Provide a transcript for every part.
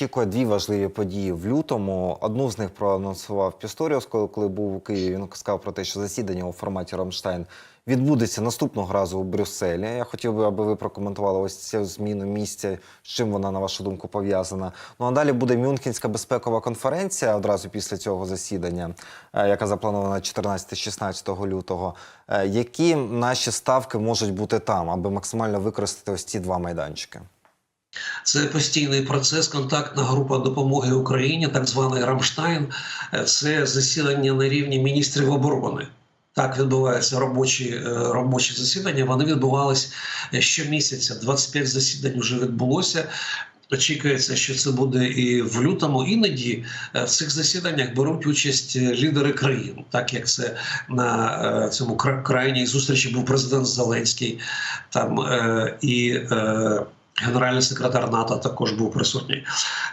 очікує дві важливі події в лютому. Одну з них проанонсував Пісторіус, коли, був у Києві. Він сказав про те, що засідання у форматі Рамштайн відбудеться наступного разу у Брюсселі. Я хотів би, аби ви прокоментували ось цю зміну місця, з чим вона, на вашу думку, пов'язана. Ну а далі буде Мюнхенська безпекова конференція одразу після цього засідання, е, яка запланована 14-16 лютого. Е, Які наші ставки можуть бути там, аби максимально використати ось ці два майданчики? Це постійний процес. Контактна група допомоги Україні, так званий Рамштайн. Е, Це засідання на рівні міністрів оборони. Так відбуваються робочі е, робочі засідання. Вони відбувались е, щомісяця. 25 засідань вже відбулося. Очікується, що це буде і в лютому. Іноді в цих засіданнях беруть участь лідери країн, так як це на цьому крайній зустрічі був президент Зеленський, там і генеральний секретар НАТО також був присутній.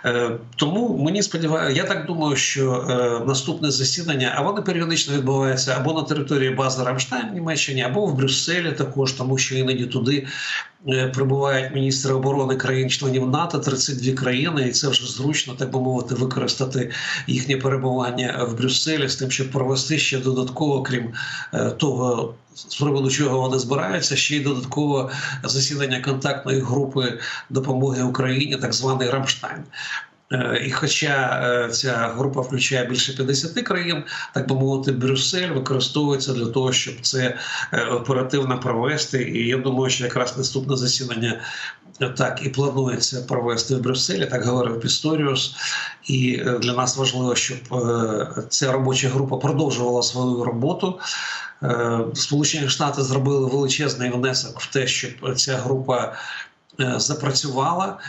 Е, тому мені сподіваюся, я так думаю, що е, наступне засідання, а воно періодично відбувається або на території бази Рамштайн в Німеччині, або в Брюсселі також, тому що іноді туди е, прибувають міністри оборони країн-членів НАТО, 32 країни, і це вже зручно, так би мовити, використати їхнє перебування в Брюсселі з тим, щоб провести ще додатково, крім того. З приводу чого вони збираються, ще й додатково засідання контактної групи допомоги Україні, так званий Рамштайн. Е, І хоча е, ця група включає більше 50 країн, так би мовити, Брюссель використовується для того, щоб це е, оперативно провести. І я думаю, що якраз наступне засідання так і планується провести в Брюсселі, так говорив Пісторіус. І е, для нас важливо, щоб е, ця робоча група продовжувала свою роботу. Е, Сполучені Штати зробили величезний внесок в те, щоб ця група запрацювала.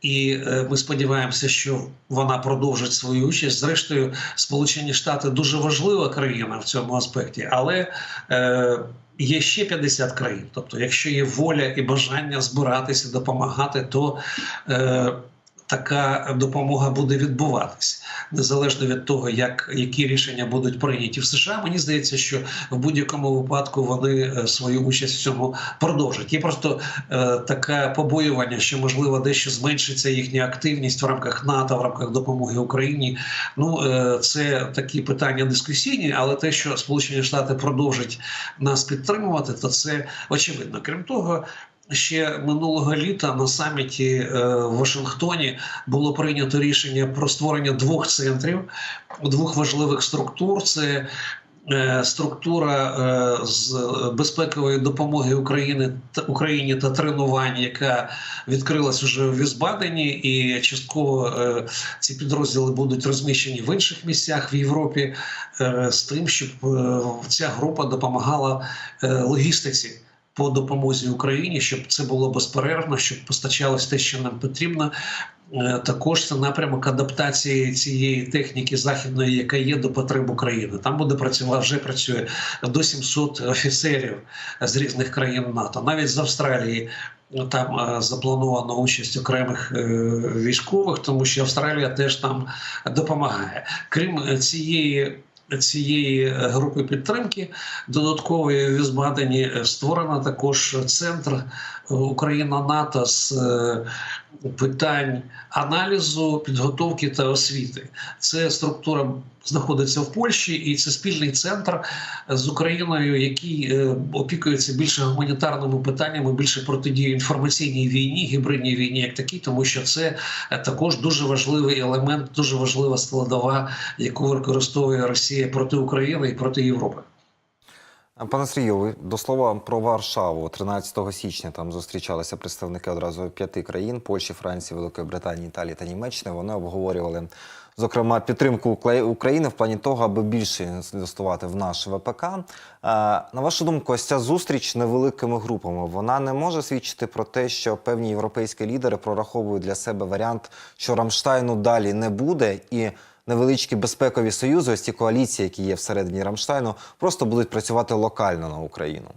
І е, ми сподіваємося, що вона продовжить свою участь. Зрештою, Сполучені Штати дуже важлива країна в цьому аспекті, але е, є ще 50 країн. Тобто, якщо є воля і бажання збиратися, допомагати, то е, така допомога буде відбуватись незалежно від того, як які рішення будуть прийняті в США. Мені здається, що в будь-якому випадку вони е, свою участь в цьому продовжать. Є просто е, таке побоювання, що можливо дещо зменшиться їхня активність в рамках НАТО, в рамках допомоги Україні. Ну е, це такі питання дискусійні, але те, що Сполучені Штати продовжать нас підтримувати, то це очевидно. Крім того. Ще минулого літа на саміті е, в Вашингтоні було прийнято рішення про створення двох центрів, двох важливих структур. Це е, структура е, з безпекової допомоги України та Україні та тренувань, яка відкрилась уже в Візбадені, і частково ці підрозділи будуть розміщені в інших місцях в Європі з тим, щоб ця група допомагала логістиці по допомозі Україні, щоб це було безперервно, щоб постачалось те, що нам потрібно. Е, Також це напрямок адаптації цієї техніки західної, яка є до потреб України. Там буде працювати вже працює до 700 офіцерів з різних країн НАТО, навіть з Австралії. Там е, запланована участь окремих е, військових, тому що Австралія теж там допомагає. Крім цієї цієї е, групи підтримки додаткової в Візбадені е, створено також центр е, Україна НАТО з питань аналізу, підготовки та освіти. Це структура знаходиться в Польщі, і це спільний центр з Україною, який е, опікується більше гуманітарними питаннями, більше протидії інформаційній війні, гібридній війні, як такій, тому що це е, також дуже важливий елемент, дуже важлива складова, яку використовує Росія проти України і проти Європи. Пане Сергію, до слова про Варшаву. 13 січня там зустрічалися представники одразу п'яти країн: Польщі, Франції, Великої Британії, Італії та Німеччини. Вони обговорювали зокрема підтримку України в плані того, аби більше інвестувати в наш ВПК. Е, На вашу думку, ось ця зустріч невеликими групами вона не може свідчити про те, що певні європейські лідери прораховують для себе варіант, що Рамштайну далі не буде і. Невеличкі безпекові союзи, ось ці коаліції, які є всередині Рамштайну, просто будуть працювати локально на Україну.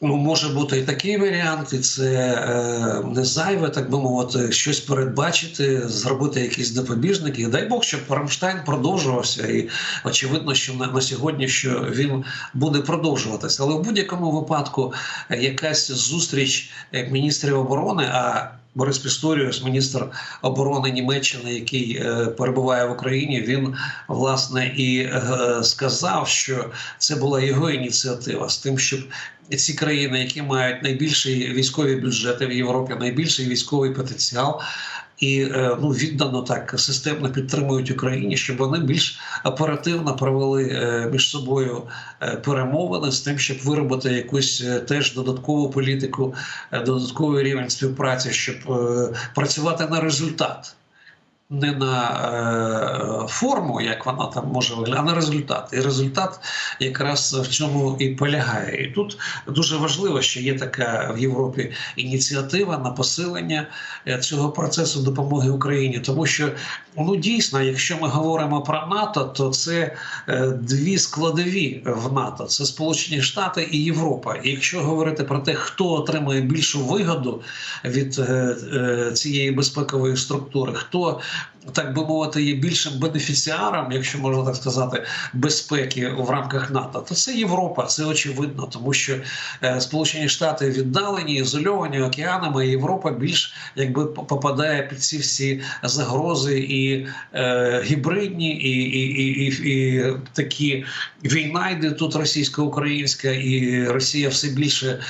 Ну, може бути і такий варіант, і це е, не зайве, так би мовити, щось передбачити, зробити якісь допобіжники. Дай Бог, щоб Рамштайн продовжувався. І очевидно, що на, на сьогодні що він буде продовжуватися. Але в будь-якому випадку е, якась зустріч е, міністрів оборони, а Борис Пісторіус, міністр оборони Німеччини, який е, перебуває в Україні, він власне і е, сказав, що це була його ініціатива з тим, щоб ці країни, які мають найбільші військові бюджети в Європі, найбільший військовий потенціал. І е, ну віддано так системно підтримують Україні, щоб вони більш оперативно провели е, між собою е, перемовини з тим, щоб виробити якусь теж додаткову політику, додатковий рівень співпраці, щоб працювати на результат. Не на форму, як вона там може виглядати, а на результат. І результат якраз в цьому і полягає. І тут дуже важливо, що є така в Європі ініціатива на посилення е, цього процесу допомоги Україні, тому що ну дійсно, якщо ми говоримо про НАТО, то це е, дві складові в НАТО: це Сполучені Штати і Європа. І якщо говорити про те, хто отримує більшу вигоду від е, цієї безпекової структури, хто так би мовити, є більшим бенефіціаром, якщо можна так сказати, безпеки в рамках НАТО, то це Європа, це очевидно, тому що е, Сполучені Штати віддалені, ізольовані океанами. Європа більш якби попадає під ці всі загрози і е, гібридні, і, і, і, і, і такі війна йде тут російсько-українська, і Росія все більше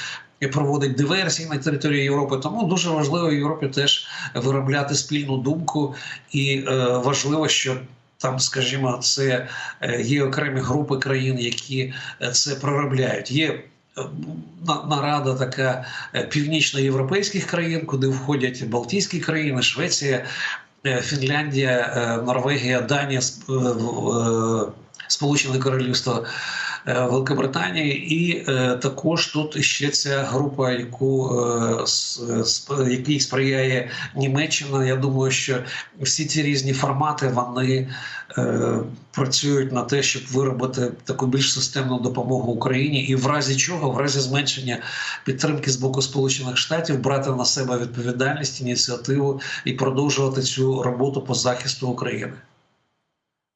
і проводить диверсії на території Європи. Тому дуже важливо Європі теж виробляти спільну думку, і е, важливо, що там, скажімо, це е, є окремі групи країн, які е, це проробляють. Є е, на- нарада така північноєвропейських країн, куди входять Балтійські країни, Швеція, Фінляндія, Норвегія, Данія, Сполучене Королівство. Е, Великобританії, і е, також тут ще ця група, яку е, якій сприяє Німеччина. Я думаю, що всі ці різні формати вони працюють на те, щоб виробити таку більш системну допомогу Україні, і в разі чого, в разі зменшення підтримки з боку Сполучених Штатів, брати на себе відповідальність, ініціативу і продовжувати цю роботу по захисту України.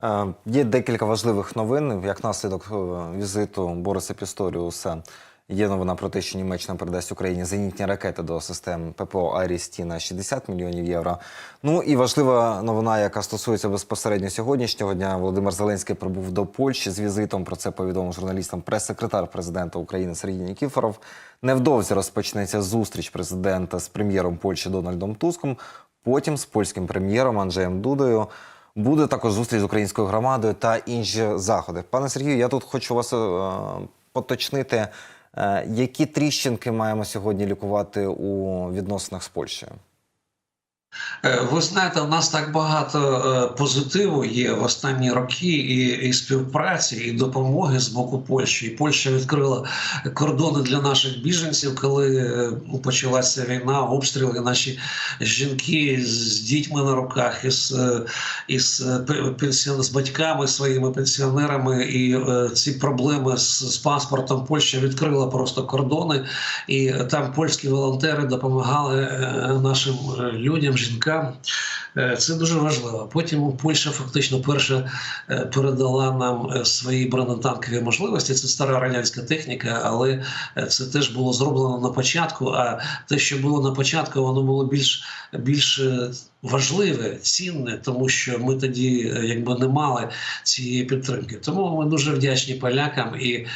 Е, Є декілька важливих новин. Як наслідок е, візиту Бориса Пісторіуса є новина про те, що Німеччина передасть Україні зенітні ракети до систем ППО Айріс-Ті на 60 мільйонів євро. Ну і важлива новина, яка стосується безпосередньо сьогоднішнього дня. Володимир Зеленський прибув до Польщі з візитом. Про це повідомив журналістам прес-секретар президента України Сергій Нікіфоров. Невдовзі розпочнеться зустріч президента з прем'єром Польщі Дональдом Туском. Потім з польським прем'єром Анджеєм Дудою. Буде також зустріч з українською громадою та інші заходи. Пане Сергію, я тут хочу вас е, поточнити, е, які тріщинки маємо сьогодні лікувати у відносинах з Польщею. Е, Ви знаєте, у нас так багато е, позитиву є в останні роки і, і співпраці, і допомоги з боку Польщі. І Польща відкрила кордони для наших біженців, коли е, почалася війна, обстріли. Наші жінки з дітьми на руках, із, із пенсіон з батьками своїми пенсіонерами, і ці проблеми з, з паспортом Польща відкрила просто кордони, і там польські волонтери допомагали нашим людям, жінкам. Е, Це дуже важливо. Потім Польща фактично перша е, передала нам е, свої бронетанкові можливості. Це стара радянська техніка, але це теж було зроблено на початку. А те, що було на початку, воно було більш більш важливе, цінне, тому що ми тоді е, якби не мали цієї підтримки. Тому ми дуже вдячні полякам, і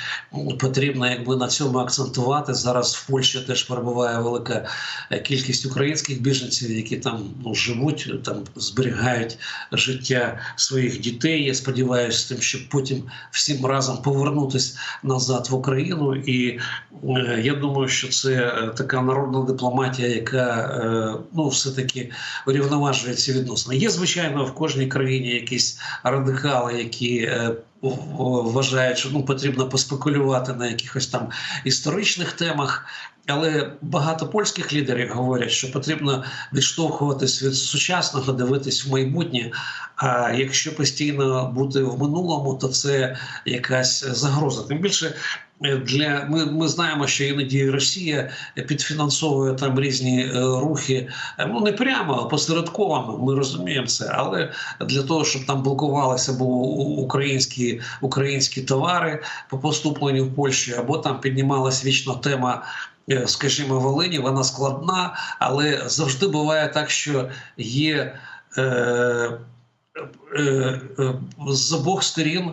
потрібно якби на цьому акцентувати. Зараз в Польщі теж перебуває велика е, кількість українських біженців, які там ну, живуть, там зберігають життя своїх дітей. Я сподіваюся, тим, щоб потім всім разом повернутися назад в Україну. І е, я думаю, що це е, така народна дипломатія, яка е, ну все таки урівноважує ці відносини. Є звичайно в кожній країні якісь радикали, які е, вважають, що ну потрібно поспекулювати на якихось там історичних темах. Але багато польських лідерів говорять, що потрібно відштовхуватись від сучасного, дивитись в майбутнє. А якщо постійно бути в минулому, то це якась загроза. Тим більше для ми, ми знаємо, що іноді Росія підфінансовує там різні е, рухи. е, Ну не прямо посередковано. Ми розуміємо це, але для того, щоб там блокувалися або українські українські товари по поступленню в Польщу, або там піднімалась вічно тема е, скажімо, Волині, вона складна, але завжди буває так, що є е, е, е, з обох сторін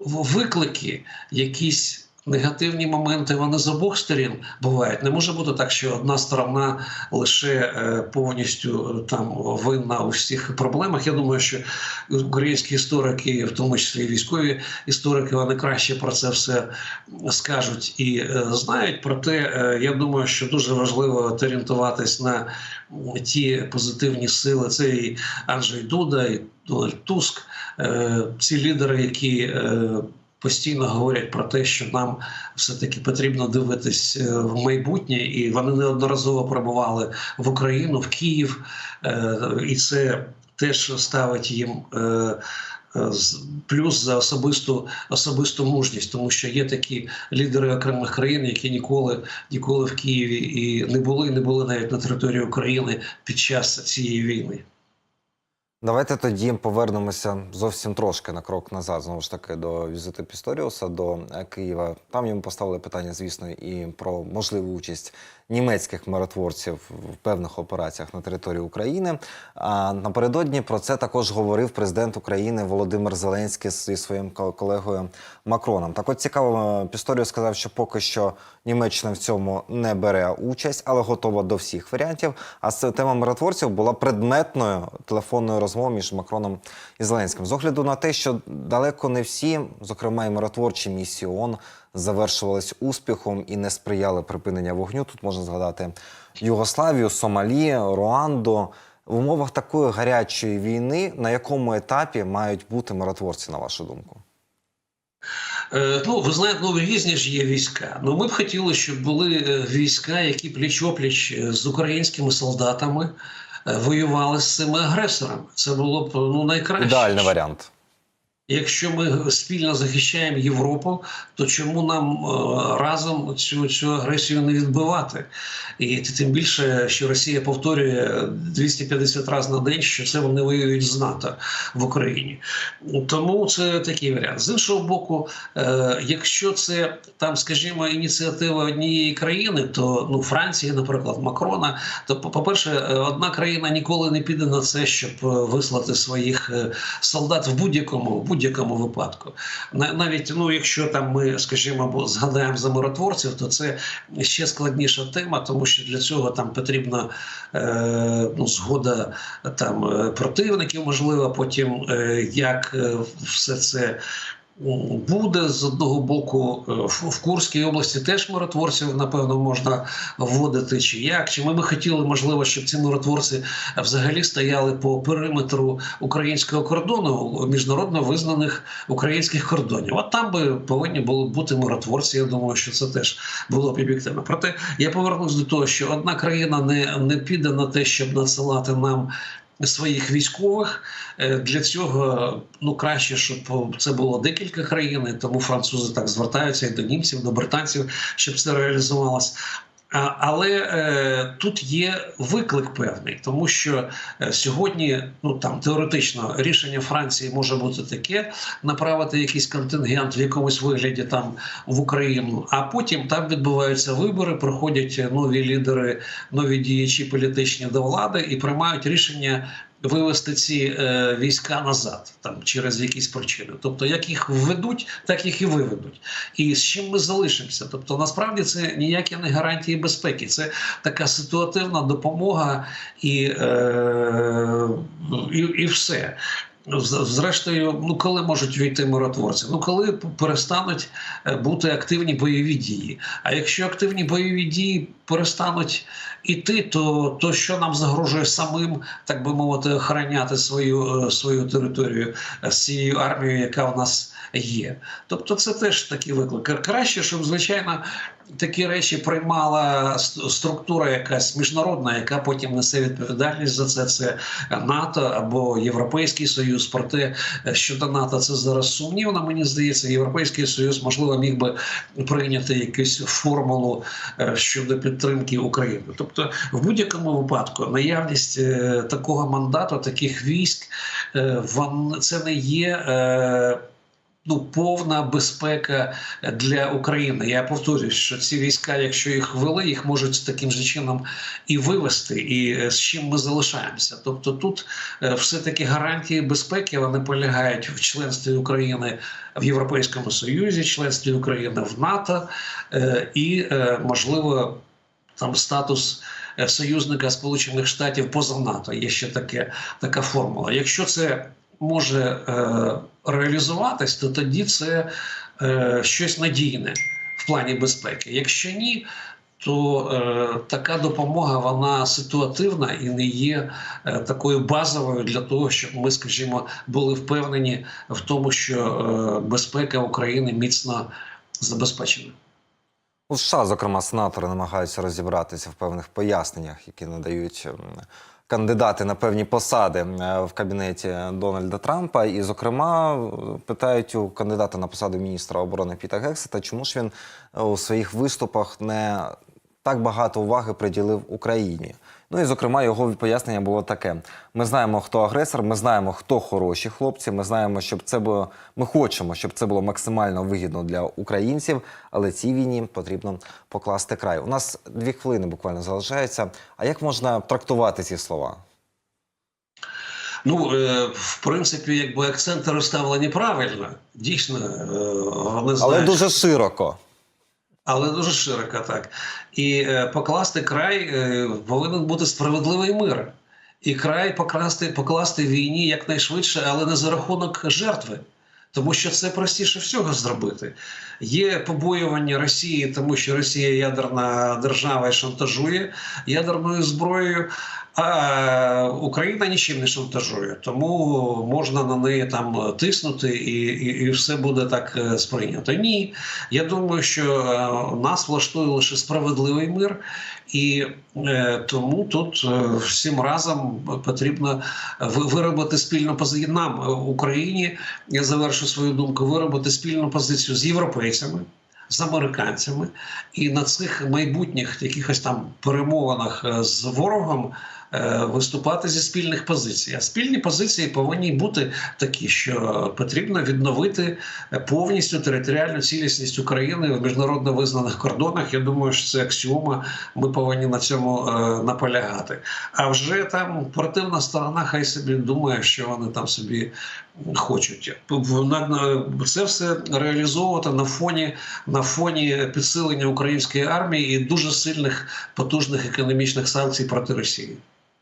виклики, якісь негативні моменти, вони з обох сторін бувають. Не може бути так, що одна сторона лише е, повністю е, там винна у всіх проблемах. Я думаю, що українські історики, в тому числі військові історики, вони краще про це все скажуть і е, знають. Проте я думаю, що дуже важливо орієнтуватись на ті позитивні сили. Це і Анджей Дуда, і Туск, ці лідери, які постійно говорять про те, що нам все-таки потрібно дивитись е, в майбутнє, і вони неодноразово прибували в Україну, в Київ, е, і це теж ставить їм. е, Плюс за особисту особисту мужність, тому що є такі лідери окремих країн, які ніколи ніколи в Києві і не були, не були навіть на території України під час цієї війни. Давайте тоді повернемося зовсім трошки на крок назад, знову ж таки, до візиту Пісторіуса до е, Києва. Там йому поставили питання, звісно, і про можливу участь німецьких миротворців в певних операціях на території України. А напередодні про це також говорив президент України Володимир Зеленський зі своїм колегою Макроном. Так, от цікаво, Пісторіус сказав, що поки що Німеччина в цьому не бере участь, але готова до всіх варіантів. А тема миротворців була предметною телефонною розмовою між Макроном і Зеленським. З огляду на те, що далеко не всі, зокрема і миротворчі місії ООН, завершувались успіхом і не сприяли припинення вогню. Тут можна згадати Югославію, Сомалі, Руанду. В умовах такої гарячої війни на якому етапі мають бути миротворці, на вашу думку? Е, Ну, ви знаєте, ну різні ж є війська. Ну, ми б хотіли, щоб були е, війська, які пліч-опліч е, з українськими солдатами воювали з цими агресорами. Це було б ну найкраще. Ідеальний варіант. Якщо ми спільно захищаємо Європу, то чому нам е, разом цю, цю агресію не відбивати? І тим більше, що Росія повторює 250 разів на день, що це вони воюють з НАТО в Україні. Тому це такий варіант. З іншого боку, е, якщо це там, скажімо, ініціатива однієї країни, то ну Франції, наприклад, Макрона, то по- по-перше, е, одна країна ніколи не піде на це, щоб вислати своїх солдат в будь-якому в будь-якому випадку. Навіть ну, якщо там ми, скажімо, згадаємо за миротворців, то це ще складніша тема, тому що для цього там потрібна е, ну, згода там е, противників, можливо, потім е, як е, все це. Буде з одного боку е, в Курській області теж миротворців, напевно, можна вводити чи як. Чи ми би хотіли, можливо, щоб ці миротворці взагалі стояли по периметру українського кордону міжнародно визнаних українських кордонів. От там би повинні були бути миротворці. Я думаю, що це теж було б об'єктивно. Проте я повернусь до того, що одна країна не, не піде на те, щоб надсилати нам. Своїх військових Е, для цього ну краще, щоб це було декілька країн, тому французи так звертаються і до німців, до британців, щоб це реалізувалось. Але е, тут є виклик певний, тому що е, сьогодні, ну там теоретично, рішення Франції може бути таке: направити якийсь контингент в якомусь вигляді там в Україну, а потім там відбуваються вибори, проходять нові лідери, нові діячі політичні до влади і приймають рішення. Вивести ці е, війська назад там через якісь причини, тобто як їх введуть, так їх і виведуть. І з чим ми залишимося? Тобто, насправді це ніякі не гарантії безпеки, це така ситуативна допомога і, е, і, і все. Зрештою, ну коли можуть війти миротворці? Ну коли перестануть е, бути активні бойові дії. А якщо активні бойові дії перестануть іти, то, то що нам загрожує самим, так би мовити, охороняти свою, е, свою територію е, з цією армією, яка в нас є? Тобто, це теж такий виклик. Краще, щоб звичайно такі речі приймала структура якась міжнародна, яка потім несе відповідальність за це. Це НАТО або Європейський Союз. Проте е, щодо НАТО це зараз сумнівно. Мені здається, Європейський Союз можливо міг би прийняти якусь формулу е, щодо підтримки України. Тобто, в будь-якому випадку наявність е, такого мандату, таких військ, це не є. Ну, повна безпека для України. Я повторюю, що ці війська, якщо їх ввели, їх можуть таким же чином і вивести, і е, з чим ми залишаємося. Тобто, тут е, все-таки гарантії безпеки вони полягають в членстві України в Європейському Союзі, членстві України в НАТО е, і, можливо, там статус союзника Сполучених Штатів поза НАТО. Є ще таке, така формула. Якщо це може е, реалізуватись, то тоді це е, щось надійне в плані безпеки. Якщо ні, то е, така допомога вона ситуативна і не є такою базовою для того, щоб ми, скажімо, були впевнені в тому, що безпека України міцно забезпечена. У США, зокрема, сенатори намагаються розібратися в певних поясненнях, які надають ем, кандидати на певні посади е, в кабінеті Дональда Трампа. І, зокрема, питають у кандидата на посаду міністра оборони Піта Гексета, чому ж він е, у своїх виступах не так багато уваги приділив Україні. Ну і зокрема, його пояснення було таке: ми знаємо, хто агресор, ми знаємо, хто хороші хлопці. Ми знаємо, щоб це було. Ми хочемо, щоб це було максимально вигідно для українців, але цій війні потрібно покласти край. У нас дві хвилини буквально залишається. А як можна трактувати ці слова? Ну, е, в принципі, якби акценти розставлені правильно, дійсно, е, вони знають, Але дуже широко. Але дуже широко так. І е, покласти край е, повинен бути справедливий мир. І край покласти, покласти війні якнайшвидше, але не за рахунок жертви. Тому що це простіше всього зробити. Є побоювання Росії, тому що Росія ядерна держава і шантажує ядерною зброєю, а Україна нічим не шантажує. Тому можна на неї там тиснути, і, і, і все буде так е, сприйнято. Ні, я думаю, що е, нас влаштує лише справедливий мир, і е, тому тут е, всім разом потрібно виробити спільну позицію. Нам е, Україні я завершу свою думку, виробити спільну позицію з європейцями. З американцями і на цих майбутніх якихось там перемовинах е, з ворогом е, виступати зі спільних позицій. А спільні позиції повинні бути такі, що потрібно відновити повністю територіальну цілісність України в міжнародно визнаних кордонах. Я думаю, що це аксіома. Ми повинні на цьому е, наполягати. А вже там противна сторона, хай собі думає, що вони там собі хочуть. На- на- Це все реалізовувати на фоні на фоні підсилення української армії і дуже сильних потужних економічних санкцій проти Росії.